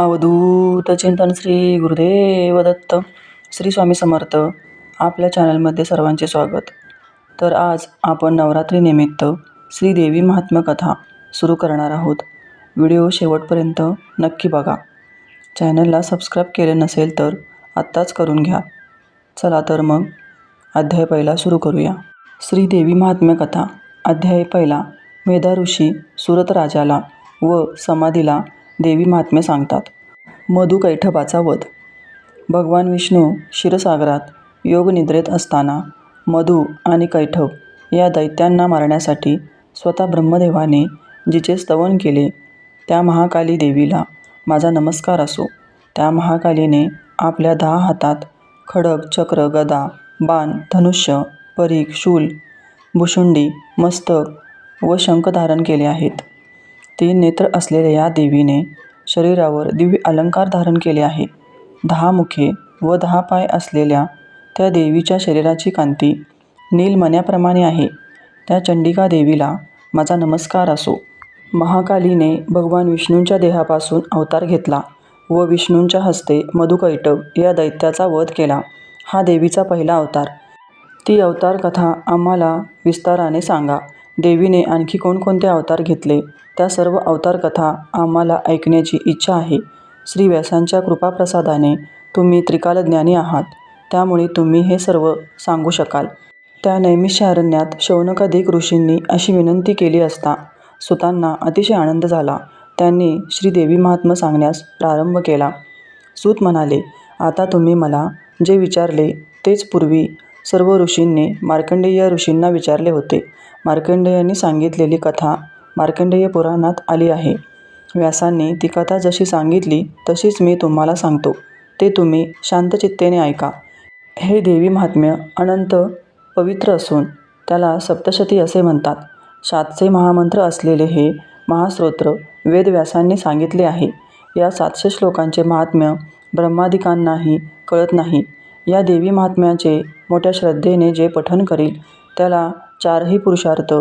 अवधूत चिंतन श्री गुरुदेव दत्त श्री स्वामी समर्थ आपल्या चॅनलमध्ये सर्वांचे स्वागत. तर आज आपण नवरात्रीनिमित्त श्रीदेवी महात्म्य कथा सुरू करणार आहोत. व्हिडिओ शेवटपर्यंत नक्की बघा. चॅनलला सबस्क्राईब केले नसेल तर आत्ताच करून घ्या. चला तर मग अध्याय पहिला सुरू करूया. श्रीदेवी महात्म्य कथा अध्याय पहिला. मेधा ऋषी सुरत राजाला व समाधीला देवी महात्म्य सांगतात. मधु कैठबाचा वध. भगवान विष्णू क्षीरसागरात योगनिद्रेत असताना मधु आणि कैठब या दैत्यांना मारण्यासाठी स्वतः ब्रह्मदेवाने जिचे स्तवन केले त्या महाकाली देवीला माझा नमस्कार असो. त्या महाकालीने आपल्या दहा हातात खडक चक्र गदा बाण धनुष्य परीख शूल भुशुंडी मस्तक व शंख धारण केले आहेत. तीन नेत्र असलेल्या या देवीने शरीरावर दिव्य अलंकार धारण केले आहे. दहा मुखे व दहा पाय असलेल्या त्या देवीच्या शरीराची कांती नीलमण्याप्रमाणे आहे. त्या चंडिका देवीला माझा नमस्कार असो. महाकालीने भगवान विष्णूंच्या देहापासून अवतार घेतला व विष्णूंच्या हस्ते मधुकैटव या दैत्याचा वध केला. हा देवीचा पहिला अवतार. ती अवतार कथा आम्हाला विस्ताराने सांगा. देवीने आणखी कोणकोणते अवतार घेतले? त्या सर्व अवतार कथा आम्हाला ऐकण्याची इच्छा आहे. श्री व्यासांच्या कृपाप्रसादाने तुम्ही त्रिकालज्ञानी आहात. त्यामुळे तुम्ही हे सर्व सांगू शकाल. त्या नैमिषारण्यात शौनकाधिक ऋषींनी अशी विनंती केली असता सुतांना अतिशय आनंद झाला. त्यांनी श्रीदेवी महात्म्य सांगण्यास प्रारंभ केला. सूत म्हणाले आता तुम्ही मला जे विचारले तेच पूर्वी सर्व ऋषींनी मार्कंडेय ऋषींना विचारले होते. मार्कंडेयांनी सांगितलेली कथा मार्कंडेय पुराणात आली आहे. व्यासांनी ती कथा जशी सांगितली तशीच मी तुम्हाला सांगतो. ते तुम्ही शांतचित्तेने ऐका. हे देवी महात्म्य अनंत पवित्र असून त्याला सप्तशती असे म्हणतात. सातशे महामंत्र असलेले हे महास्तोत्र वेदव्यासांनी सांगितले आहे. या सातशे श्लोकांचे महात्म्य ब्रह्मादिकांनाही कळत नाही. या देवी महात्म्याचे मोठ्या श्रद्धेने जे पठन करील त्याला चारही पुरुषार्थ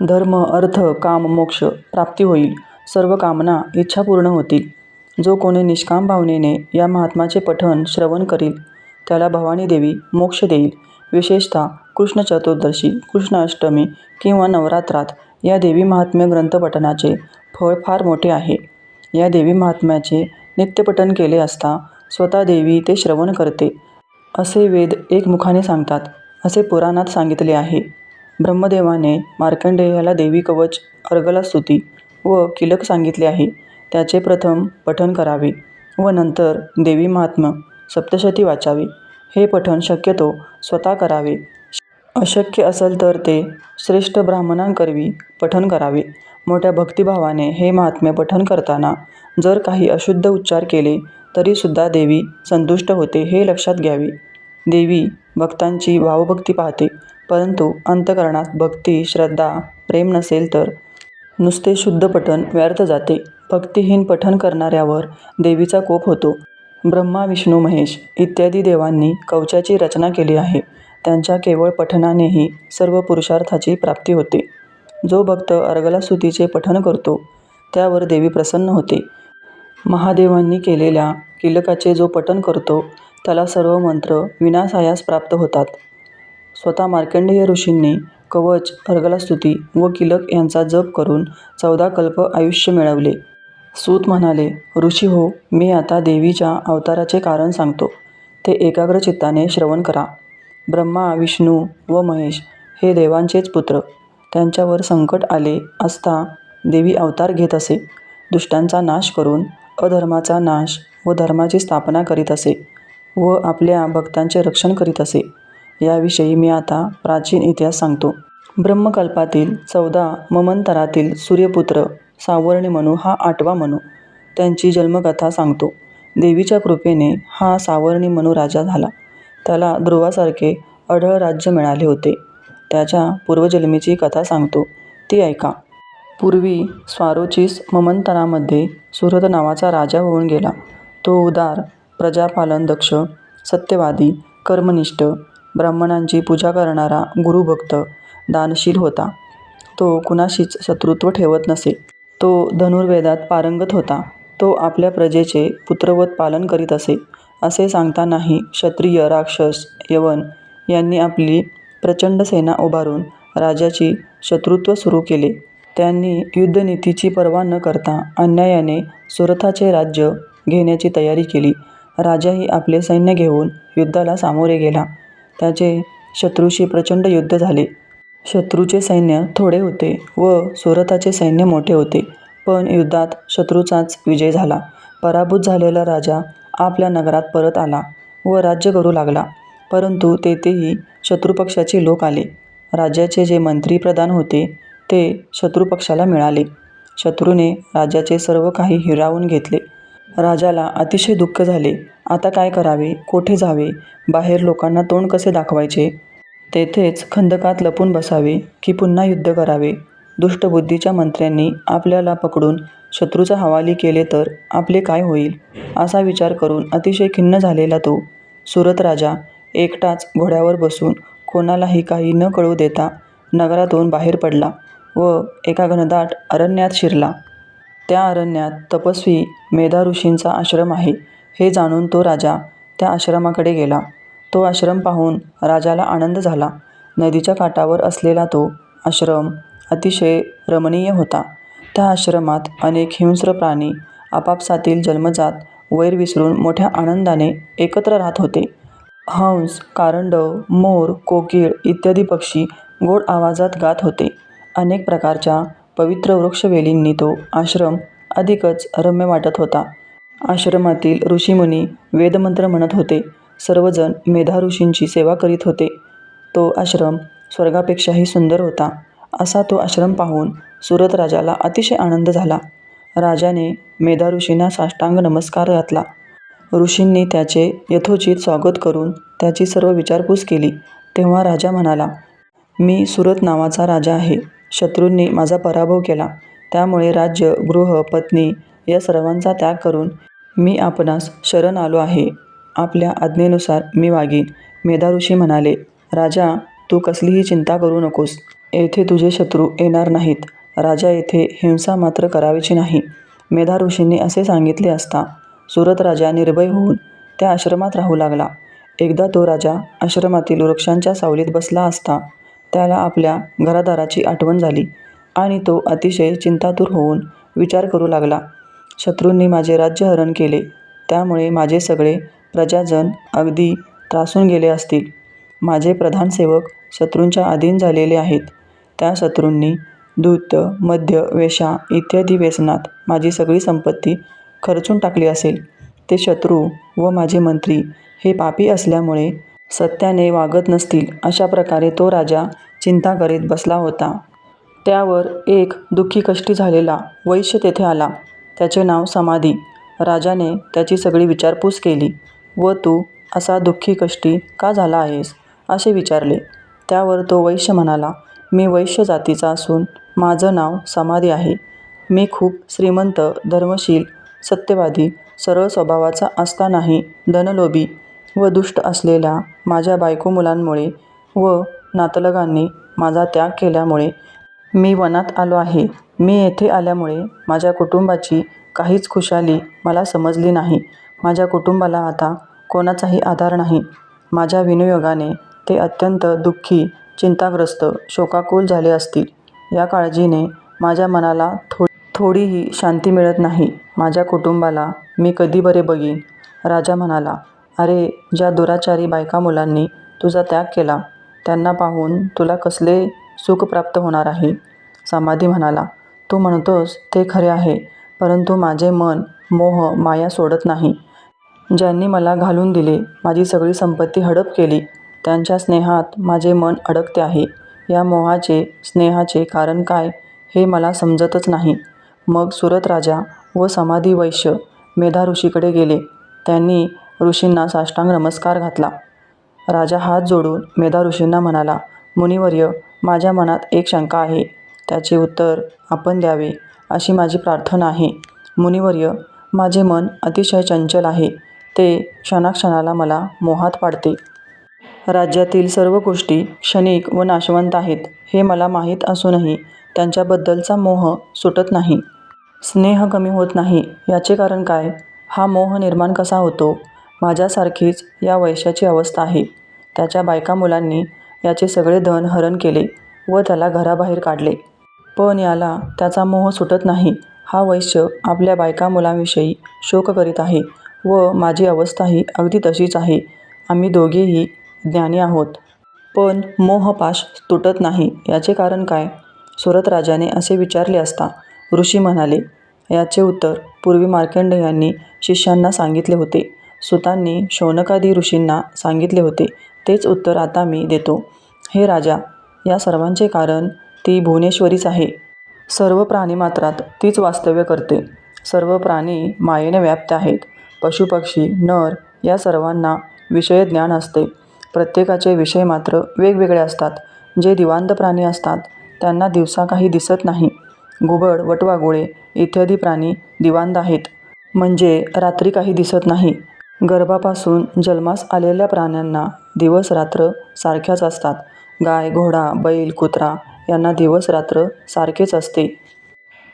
धर्म अर्थ काम मोक्ष प्राप्ती होईल. सर्व कामना इच्छा पूर्ण होतील. जो कोणी निष्काम भावनेने या महात्माचे पठण श्रवण करील त्याला भवानी देवी मोक्ष देईल. विशेषतः कृष्ण चतुर्दशी कृष्ण अष्टमी किंवा नवरात्रात या देवी महात्म्य ग्रंथपठणाचे फळ फार मोठे आहे. या देवी महात्म्याचे नित्यपठन केले असता स्वतः देवी ते श्रवण करते असे वेद एकमुखाने सांगतात असे पुराणात सांगितले आहे. ब्रह्मदेवाने मार्कंडेयाला देवी कवच अर्गला स्तुती व किलक सांगितले आहे. त्याचे प्रथम पठण करावे व नंतर देवी महात्म्य सप्तशती वाचावी. हे पठण शक्यतो स्वतः करावे. अशक्य असेल तर ते श्रेष्ठ ब्राह्मणांकरवी पठण करावे. मोठ्या भक्तिभावाने हे महात्म्य पठण करताना जर काही अशुद्ध उच्चार केले तरीसुद्धा देवी संतुष्ट होते हे लक्षात घ्यावे. देवी भक्तांची भावभक्ती पाहते. परंतु अंतकरणात भक्ती श्रद्धा प्रेम नसेल तर नुसते शुद्ध पठण व्यर्थ जाते. भक्तिहीन पठण करणाऱ्यावर देवीचा कोप होतो. ब्रह्मा विष्णू महेश इत्यादी देवांनी कवचाची रचना केली आहे. त्यांच्या केवळ पठणानेही सर्व पुरुषार्थाची प्राप्ती होते. जो भक्त अर्गला स्तुतीचे पठण करतो त्यावर देवी प्रसन्न होते. महादेवांनी केलेल्या किलकाचे जो पठण करतो त्याला सर्व मंत्र विनासायास प्राप्त होतात. स्वतः मार्कंडेय ऋषींनी कवच अर्गला स्तुती व किलक यांचा जप करून चौदा कल्प आयुष्य मिळवले. सूत म्हणाले ऋषी हो मी आता देवीच्या अवताराचे कारण सांगतो. ते एकाग्र चित्ताने श्रवण करा. ब्रह्मा विष्णू व महेश हे देवांचेच पुत्र. त्यांच्यावर संकट आले असता देवी अवतार घेत असे. दुष्टांचा नाश करून अधर्माचा नाश व धर्माची स्थापना करीत असे व आपल्या भक्तांचे रक्षण करीत असे. याविषयी मी आता प्राचीन इतिहास सांगतो. ब्रह्मकल्पातील चौदा ममंतरातील सूर्यपुत्र सावर्णी मनू हा आठवा मनू त्यांची जन्मकथा सांगतो. देवीच्या कृपेने हा सावर्णी मनू राजा झाला. त्याला ध्रुवासारखे अढळ राज्य मिळाले होते. त्याच्या पूर्वजन्मीची कथा सांगतो. ती ऐका. पूर्वी स्वारोचिस ममंतरामध्ये सुहृद नावाचा राजा होऊन गेला. तो उदार प्रजापालन दक्ष सत्यवादी कर्मनिष्ठ ब्राह्मणांची पूजा करणारा गुरुभक्त दानशील होता. तो कुणाशीच शत्रुत्व ठेवत नसे. तो धनुर्वेदात पारंगत होता. तो आपल्या प्रजेचे पुत्रवत पालन करीत असे. असे सांगतानाही क्षत्रिय राक्षस यवन यांनी आपली प्रचंड सेना उभारून राजाची शत्रुत्व सुरू केले. त्यांनी युद्धनीतीची पर्वा न करता अन्यायाने सुरथाचे राज्य घेण्याची तयारी केली. राजाही आपले सैन्य घेऊन युद्धाला सामोरे गेला. त्याचे शत्रूशी प्रचंड युद्ध झाले. शत्रूचे सैन्य थोडे होते व सुरताचे सैन्य मोठे होते. पण युद्धात शत्रूचाच विजय झाला. पराभूत झालेला राजा आपल्या नगरात परत आला व राज्य करू लागला. परंतु तेथेही शत्रुपक्षाचे लोक आले. राज्याचे जे मंत्री प्रधान होते ते शत्रुपक्षाला मिळाले. शत्रूने राजाचे सर्व काही हिरावून घेतले. राजाला अतिशय दुःख झाले. आता काय करावे? कोठे जावे? बाहेर लोकांना तोंड कसे दाखवायचे? तेथेच खंदकात लपून बसावे की पुन्हा युद्ध करावे? दुष्टबुद्धीच्या मंत्र्यांनी आपल्याला पकडून शत्रूचा हवाली केले तर आपले काय होईल? असा विचार करून अतिशय खिन्न झालेला तो. सुरत राजा एकटाच घोड्यावर बसून कोणालाही काही न कळू देता नगरातून बाहेर पडला व एका घनदाट अरण्यात शिरला. त्या अरण्यात तपस्वी मेधा ऋषींचा आश्रम आहे. हे जाणून तो राजा त्या आश्रमाकडे गेला. तो आश्रम पाहून राजाला आनंद झाला. नदीच्या काठावर असलेला तो आश्रम अतिशय रमणीय होता. त्या आश्रमात अनेक हिंस्र प्राणी आपापसातील जन्मजात वैर विसरून मोठ्या आनंदाने एकत्र राहत होते. हंस कारंडव मोर कोकिळ इत्यादी पक्षी गोड आवाजात गात होते. अनेक प्रकारच्या पवित्र वृक्षवेलींनी तो आश्रम अधिकच रम्य वाटत होता. आश्रमातील ऋषीमुनी वेदमंत्र म्हणत होते सर्वजण मेधा ऋषींची सेवा करीत होते. तो आश्रम स्वर्गापेक्षाही सुंदर होता असा तो आश्रम पाहून सुरत राजाला अतिशय आनंद झाला. राजाने मेधा ऋषींना साष्टांग नमस्कार घातला. ऋषींनी त्याचे यथोचित स्वागत करून त्याची सर्व विचारपूस केली. तेव्हा राजा म्हणाला मी सुरत नावाचा राजा आहे. शत्रूंनी माझा पराभव केला. त्यामुळे राज्य गृह पत्नी या सर्वांचा त्याग करून मी आपणास शरण आलो आहे. आपल्या आज्ञेनुसार मी वागीन. मेधा ऋषी म्हणाले राजा तू कसलीही चिंता करू नकोस. येथे तुझे शत्रू येणार नाहीत. राजा येथे हिंसा मात्र करावीची नाही. मेधा ऋषींनी असे सांगितले असता सुरत राजा निर्भय होऊन त्या आश्रमात राहू लागला. एकदा तो राजा आश्रमातील वृक्षांच्या सावलीत बसला असता त्याला आपल्या घरादाराची आठवण झाली आणि तो अतिशय चिंतातूर होऊन विचार करू लागला. शत्रूंनी माझे राज्य हरण केले. त्यामुळे माझे सगळे प्रजाजन अगदी त्रासून गेले असतील. माझे प्रधान सेवक शत्रूंच्या अधीन झालेले आहेत. त्या शत्रूंनी दूत मद्य वेशा इत्यादी व्यसनात माझी सगळी संपत्ती खर्चून टाकली असेल. ते शत्रू व माझे मंत्री हे पापी असल्यामुळे सत्याने वागत नसतील अशा प्रकारे तो राजा चिंता करीत बसला होता. त्यावर एक दुःखी कष्टी झालेला वैश्य तेथे आला. त्याचे नाव समाधी. राजाने त्याची सगळी विचारपूस केली. व तू असा दुःखी कष्टी का झाला आहेस? असे विचारले. त्यावर तो वैश्य म्हणाला मी वैश्य जातीचा असून माझं नाव समाधी आहे. मी खूप श्रीमंत धर्मशील सत्यवादी सरळ स्वभावाचा असतानाही धनलोभी व दुष्ट असलेल्या माझ्या बायको मुलांमुळे व नातलगांनी माझा त्याग केल्यामुळे मी वनात आलो आहे. मी येथे आल्यामुळे माझ्या कुटुंबाची काहीच खुशाली मला समजली नाही. माझ्या कुटुंबाला आता कोणाचाही आधार नाही. माझ्या विनियोगाने ते अत्यंत दुःखी चिंताग्रस्त शोकाकुल झाले असतील. या काळजीने माझ्या मनाला थो थोडीही शांती मिळत नाही. माझ्या कुटुंबाला मी कधी बरे बघीन? राजा म्हणाला अरे ज्या दुराचारी बायका मुलांनी तुझा त्याग केला त्यांना पाहून तुला कसले सुख प्राप्त होणार आहे? समाधी म्हणाला तू म्हणतोस ते खरे आहे परंतु माझे मन मोह माया सोडत नाही. ज्यांनी मला घालून दिले माझी सगळी संपत्ती हडप केली त्यांच्या स्नेहात माझे मन अडकते आहे. या मोहाचे स्नेहाचे कारण काय हे मला समजतच नाही. मग सुरत राजा व समाधी वैश्य मेधा ऋषीकडे गेले. त्यांनी ऋषींना साष्टांग नमस्कार घातला. राजा हात जोडून मेधा ऋषींना म्हणाला मुनिवर्य माझ्या मनात एक शंका आहे. त्याचे उत्तर आपण द्यावे अशी माझी प्रार्थना आहे. मुनिवर्य माझे मन अतिशय चंचल आहे. ते क्षणाक्षणाला मला मोहात पाडते. राज्यातील सर्व गोष्टी क्षणिक व नाशवंत आहेत हे मला माहीत असूनही त्यांच्याबद्दलचा मोह सुटत नाही. स्नेह कमी होत नाही. याचे कारण काय? हा मोह निर्माण कसा होतो? माझ्यासारखीच या वैश्याची अवस्था आहे. त्याच्या बायका मुलांनी याचे सगळे धन हरण केले व त्याला घराबाहेर काढले. पण याला त्याचा मोह सुटत नाही. हा वैश्य आपल्या बायका मुलांविषयी शोक करीत आहे व माझी अवस्थाही अगदी तशीच आहे. आम्ही दोघेही ज्ञानी आहोत. पण मोहपाश तुटत नाही. याचे कारण काय? सुरतराजाने असे विचारले असता ऋषी म्हणाले याचे उत्तर पूर्वी मार्कंडेयांनी शिष्यांना सांगितले होते. सुतांनी शौनकादी ऋषींना सांगितले होते. तेच उत्तर आता मी देतो. हे राजा या सर्वांचे कारण ती भुवनेश्वरीच आहे. सर्व प्राणीमात्रात तीच वास्तव्य करते. सर्व प्राणी मायेने व्याप्त आहेत. पशुपक्षी नर या सर्वांना विषय ज्ञान असते. प्रत्येकाचे विषय मात्र वेगवेगळे असतात. जे दिवांत प्राणी असतात त्यांना दिवसा काही दिसत नाही. घुबड वटवाघुळे इत्यादी प्राणी दिवांद आहेत. म्हणजे रात्री काही दिसत नाही. गर्भापासून जन्मास आलेल्या प्राण्यांना दिवस रात्र सारख्याच असतात. गाय घोडा बैल कुत्रा यांना दिवस रात्र सारखेच असते.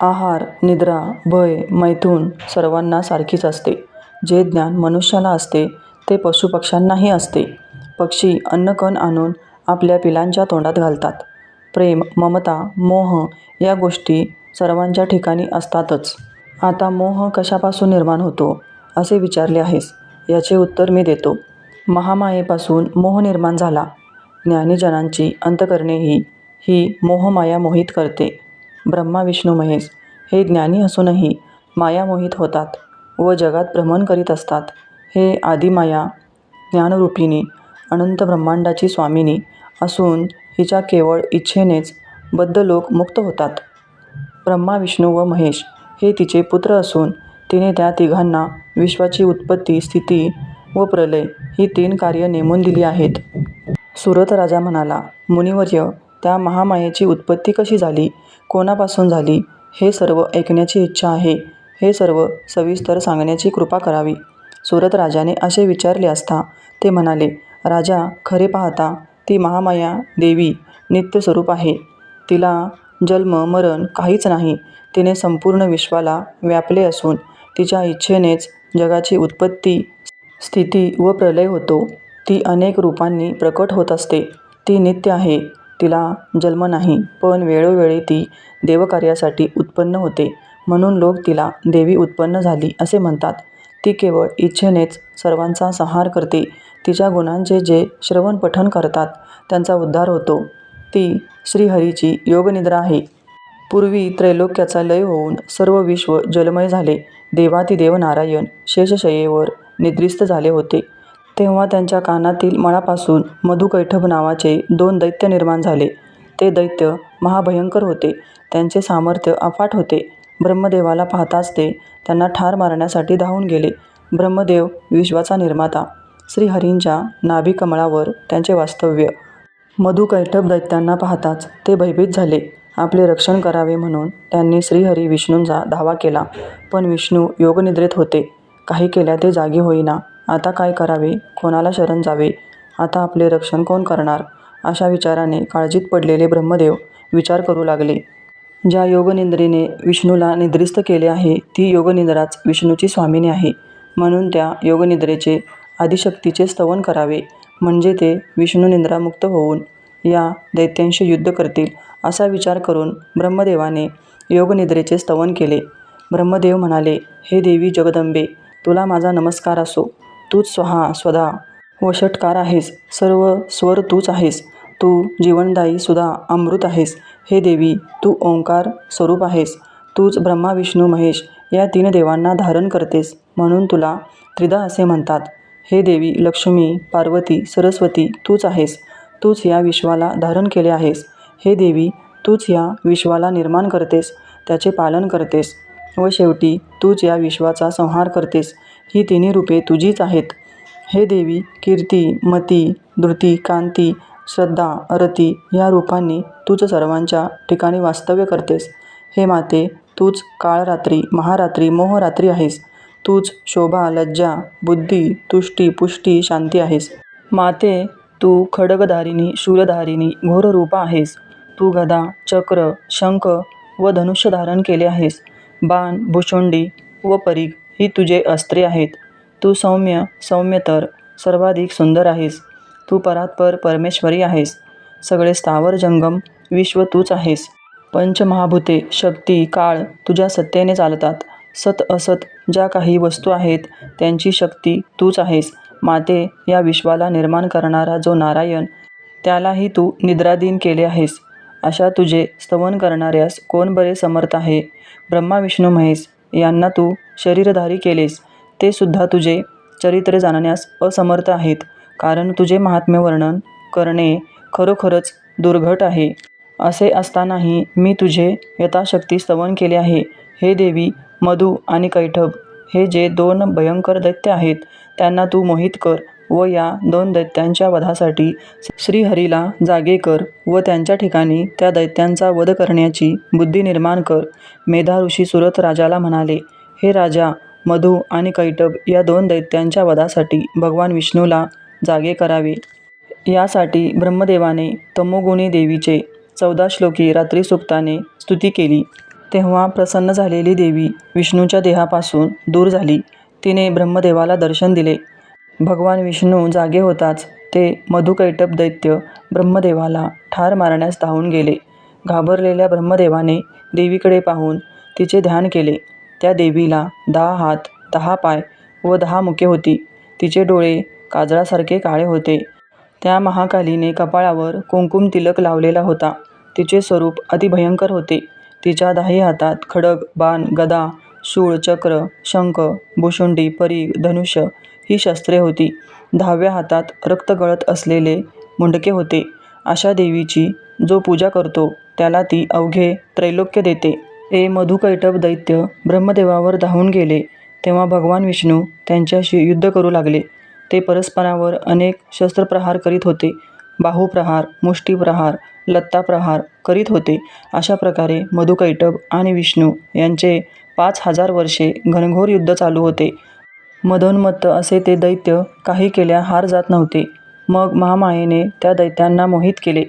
आहार निद्रा भय मैथून सर्वांना सारखीच असते. जे ज्ञान मनुष्याला असते ते पशुपक्ष्यांनाही असते. पक्षी अन्नकण आणून आपल्या पिलांच्या तोंडात घालतात. प्रेम ममता मोह या गोष्टी सर्वांच्या ठिकाणी असतातच. आता मोह कशापासून निर्माण होतो असे विचारले आहेस. याचे उत्तर मी देतो. महामायेपासून मोह निर्माण झाला. ज्ञानीजनांची अंतकरणेही ही मोहमाया मोहित करते. ब्रह्मा विष्णू महेश हे ज्ञानी असूनही माया मोहित होतात व जगात भ्रमण करीत असतात. हे आदिमाया ज्ञानरूपिणी अनंत ब्रह्मांडाची स्वामिनी असून हिच्या केवळ इच्छेनेच बद्ध लोक मुक्त होतात. ब्रह्मा विष्णू व महेश हे तिचे पुत्र असून तिने त्या तिघांना विश्वाची उत्पत्ती स्थिती व प्रलय ही तीन कार्य नेमून दिली आहेत. सुरत राजा म्हणाला मुनिवर्य त्या महामायेची उत्पत्ती कशी झाली? कोणापासून झाली? हे सर्व ऐकण्याची इच्छा आहे. हे सर्व सविस्तर सांगण्याची कृपा करावी. सुरत राजाने असे विचारले असता ते म्हणाले राजा खरे पाहता ती महामाया देवी नित्यस्वरूप आहे. तिला जन्म मरण काहीच नाही. तिने संपूर्ण विश्वाला व्यापले असून तिच्या इच्छेनेच जगाची उत्पत्ती स्थिती व प्रलय होतो. ती अनेक रूपांनी प्रकट होत असते. ती नित्य आहे तिला जन्म नाही पण वेळोवेळी ती देवकार्यासाठी उत्पन्न होते. म्हणून लोक तिला देवी उत्पन्न झाली असे म्हणतात. ती केवळ इच्छेनेच सर्वांचा संहार करते. तिच्या गुणांचे जे श्रवण पठण करतात त्यांचा उद्धार होतो. ती श्रीहरीची योगनिद्रा आहे. पूर्वी त्रैलोक्याचा लय होऊन सर्व विश्व जलमय झाले. देवातिदेव नारायण शेषशय्येवर निद्रिस्त झाले होते. तेव्हा त्यांच्या कानातील मळापासून मधुकैठभ नावाचे दोन दैत्य निर्माण झाले. ते दैत्य महाभयंकर होते. त्यांचे सामर्थ्य अफाट होते. ब्रह्मदेवाला पाहताच ते त्यांना ठार मारण्यासाठी धावून गेले. ब्रह्मदेव विश्वाचा निर्माता. श्रीहरींच्या नाभिकमळावर त्यांचे वास्तव्य. मधुकैठभ दैत्यांना पाहताच ते भयभीत झाले. आपले रक्षण करावे म्हणून त्यांनी श्रीहरी विष्णूंचा धावा केला. पण विष्णू योगनिद्रेत होते. काही केल्या ते जागे होईना. आता काय करावे? कोणाला शरण जावे? आता आपले रक्षण कोण करणार? अशा विचाराने काळजीत पडलेले ब्रह्मदेव विचार करू लागले. ज्या योगनिद्रेने विष्णूला निद्रिस्त केले आहे ती योगनिद्राच विष्णूची स्वामिनी आहे. म्हणून त्या योगनिद्रेचे आदिशक्तीचे स्तवन करावे. म्हणजे ते विष्णू निंद्रामुक्त होऊन या दैत्यांशी युद्ध करतील. असा विचार करून ब्रह्मदेवाने योगनिद्रेचे स्तवन केले. ब्रह्मदेव म्हणाले हे देवी जगदंबे तुला माझा नमस्कार असो. तूच स्वहा स्वदा वषटकार आहेस. सर्व स्वर तूच आहेस. तू जीवनदायी सुधा अमृत आहेस. हे देवी तू ओंकार स्वरूप आहेस. तूच ब्रह्मा विष्णू महेश या तीन देवांना धारण करतेस म्हणून तुला त्रिदा असे म्हणतात. हे देवी लक्ष्मी पार्वती सरस्वती तूच आहेस. तूच या विश्वाला धारण केले आहेस. हे देवी तूच या विश्वाला निर्माण करतेस त्याचे पालन करतेस. व शेवटी तूच या विश्वाचा संहार करतेस. ही तिन्ही रूपे तुझीच आहेत. हे देवी कीर्ती मती धृती कांती श्रद्धा रती या रूपांनी तूच सर्वांच्या ठिकाणी वास्तव्य करतेस. हे माते तूच काळरात्री महारात्री मोहरात्री आहेस. तूच शोभा लज्जा बुद्धी तुष्टी पुष्टी शांती आहेस. माते तू खडगधारिणी शूलधारिणी घोररूपा आहेस. तू गदा चक्र शंख व धनुष्य धारण केले आहेस. बाण भुशुंडी व परीघ ही तुझे अस्त्रे आहेत. तू सौम्य सौम्यतर सर्वाधिक सुंदर आहेस. तू परात्पर परमेश्वरी आहेस. सगळे स्थावर जंगम विश्व तूच आहेस. पंचमहाभूते शक्ती काळ तुझ्या सत्तेने चालतात. सत असत ज्या काही वस्तू आहेत त्यांची शक्ती तूच आहेस. माते या विश्वाला निर्माण करणारा जो नारायण त्यालाही तू निद्राधीन केले आहेस. अशा तुझे स्तवन करणाऱ्यास कोण बरे समर्थ आहे? ब्रह्मा विष्णू महेश यांना तू शरीरधारी केलेस ते सुद्धा तुझे चरित्र जाणण्यास असमर्थ आहेत. कारण तुझे महात्म्य वर्णन करणे खरोखरच दुर्घट आहे. असे असतानाही मी तुझे यथाशक्ती स्तवन केले आहे. हे देवी मधु आणि कैठब हे जे दोन भयंकर दैत्य आहेत त्यांना तू मोहित कर. व या दोन दैत्यांच्या वधासाठी श्रीहरीला जागे कर व त्यांच्या ठिकाणी त्या दैत्यांचा वध करण्याची बुद्धी निर्माण कर मेधा ऋषी सुरत राजाला म्हणाले हे राजा मधु आणि कैटब या दोन दैत्यांच्या वधासाठी भगवान विष्णूला जागे करावे. यासाठी ब्रह्मदेवाने तमोगुणी देवीचे चौदा श्लोकी रात्री सुक्ताने स्तुती केली. तेव्हा प्रसन्न झालेली देवी विष्णूच्या देहापासून दूर झाली. तिने ब्रह्मदेवाला दर्शन दिले. भगवान विष्णू जागे होताच ते मधुकैटप दैत्य ब्रह्मदेवाला ठार मारण्यास धावून गेले. घाबरलेल्या ब्रह्मदेवाने देवीकडे पाहून तिचे ध्यान केले. त्या देवीला दहा हात दहा पाय व दहा मुके होती. तिचे डोळे काजळासारखे काळे होते. त्या महाकालीने कपाळावर कुंकुम तिलक लावलेला होता. तिचे स्वरूप अतिभयंकर होते. तिच्या दाही हातात खडग बाण गदा शूळ चक्र शंख भुशुंडी परी धनुष्य ही शस्त्रे होती. दहाव्या हातात रक्त गळत असलेले मुंडके होते. अशा देवीची जो पूजा करतो त्याला ती अवघे त्रैलोक्य देते. ए मधुकैटभ दैत्य ब्रह्मदेवावर धावून गेले तेव्हा भगवान विष्णू त्यांच्याशी युद्ध करू लागले. ते परस्परावर अनेक शस्त्रप्रहार करीत होते. बाहुप्रहार मुष्टीप्रहार लत्ताप्रहार करीत होते. अशा प्रकारे मधुकैटभ आणि विष्णू यांचे पाच हजार वर्षे घनघोर युद्ध चालू होते. मदोन्मत्त असे ते दैत्य काही केल्या हार जात नव्हते. मग महामायेने त्या दैत्यांना मोहित केले.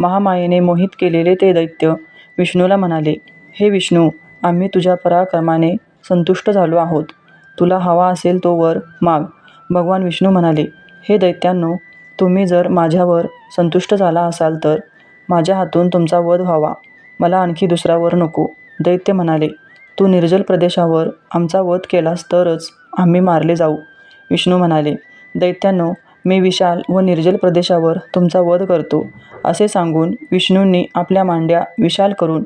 महामायेने मोहित केलेले ते दैत्य विष्णूला म्हणाले हे विष्णू आम्ही तुझ्या पराक्रमाने संतुष्ट झालो आहोत. तुला हवा असेल तो वर माग. भगवान विष्णू म्हणाले हे दैत्यांनो तुम्ही जर माझ्यावर संतुष्ट झाला असाल तर माझ्या हातून तुमचा वध व्हावा. मला आणखी दुसरा वर नको. दैत्य म्हणाले तू निर्जल प्रदेशावर आमचा वध केलास तरच आम्ही मारले जाऊ. विष्णू म्हणाले दैत्यांनो मी विशाल व निर्जल प्रदेशावर तुमचा वध करतो. असे सांगून विष्णूंनी आपल्या मांड्या विशाल करून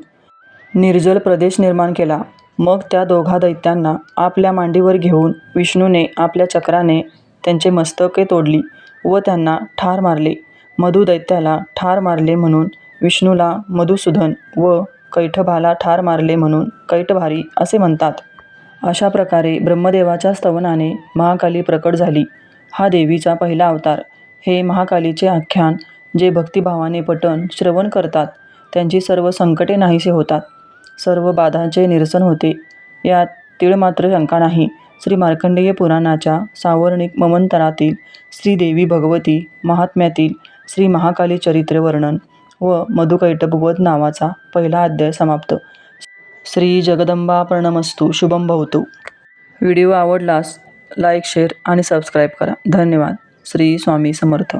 निर्जल प्रदेश निर्माण केला. मग त्या दोघा दैत्यांना आपल्या मांडीवर घेऊन विष्णूने आपल्या चक्राने त्यांचे मस्तके तोडली व त्यांना ठार मारले. मधु दैत्याला ठार मारले म्हणून विष्णूला मधुसूदन व कैठभाला ठार मारले म्हणून कैटभारी असे म्हणतात. अशा प्रकारे ब्रह्मदेवाच्या स्तवनाने महाकाली प्रकट झाली. हा देवीचा पहिला अवतार. हे महाकालीचे आख्यान जे भक्तिभावाने पठण श्रवण करतात त्यांची सर्व संकटे नाहीसे होतात. सर्व बाधांचे निरसन होते. यात तीळ मात्र शंका नाही. श्री मार्कंडेय पुराणाच्या सावर्णिक ममंतरातील श्रीदेवी भगवती महात्म्यातील श्री महाकाली चरित्र वर्णन व मधुकैटभवध नावाचा पहिला अध्याय समाप्त. श्री जगदंबा प्रणमस्तू. शुभम भवतु. व्हिडिओ आवडलास लाईक शेअर आणि सबस्क्राईब करा. धन्यवाद. श्री स्वामी समर्थ.